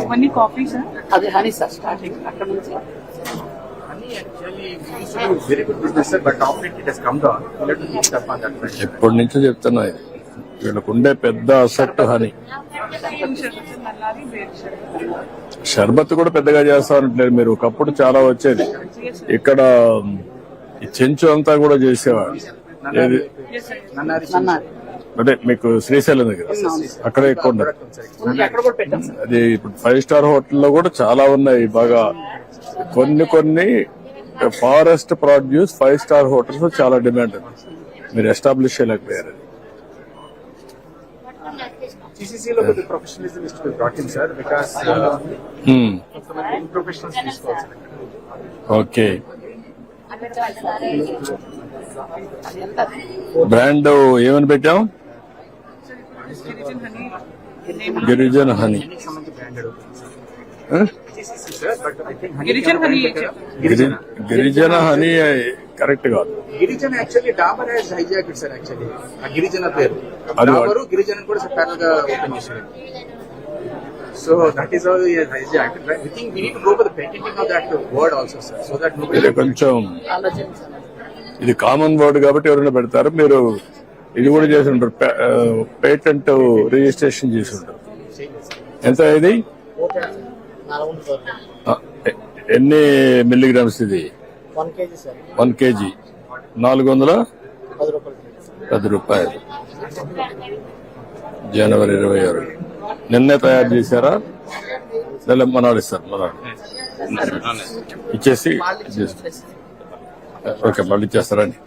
అవన్నీ కాఫీస్ అది honey sir starting అక్కడ నుంచి. ఎప్పటి నుంచో చెప్తున్నా ఇది వీళ్ళకు ఉండే పెద్ద అసెట్ హని షర్బత్ కూడా పెద్దగా చేస్తారంటలేదు మీరు. ఒకప్పుడు చాలా వచ్చేది. ఇక్కడ ఈ చెంచు అంతా కూడా చేసేవాడు ఏది? అంటే మీకు శ్రీశైలం దగ్గర. అక్కడ ఎక్కువ అది ఇప్పుడు ఫైవ్ స్టార్ హోటల్లో కూడా చాలా ఉన్నాయి. బాగా కొన్ని కొన్ని forest produce five star hotels చాలా డిమాండ్ ఉంది. మీరు ఎస్టాబ్లిష్ చేయలేకపోయారు. uh, Hmm. తీసుకోవాలి. ఓకే. బ్రాండ్ ఏమని పెట్టాం? Girijan honey. Girijan honey correct కాదు. Girijan actually Dabur has hijack sir actually ఆ గిరిజన పేరు. డాబరు గిరిజన కూడా ప్యారల్గా ఓపెన్ చేశాడు so that is all hijack we think we need to go for the patenting of that word also sir so that ఇది కొంచెం ఇది కామన్ వర్డ్ కాబట్టి ఎవరైనా పెడతారు మీరు ఇది కూడా చేసి ఉంటారు పేటెంట్ రిజిస్ట్రేషన్ చేసి ఉంటారు ఎంత ఇది? ఎన్ని మిల్లీగ్రామ్స్ ఇది? వన్ కేజీ నాలుగు వందల? పది రూపాయలు జనవరి ఇరవై ఆరు. నిన్నే తయారు చేశారా? లేదా మనాడు ఇస్తారు మనాడు ఇచ్చేసి ఓకే మళ్ళీ ఇచ్చేస్తారండి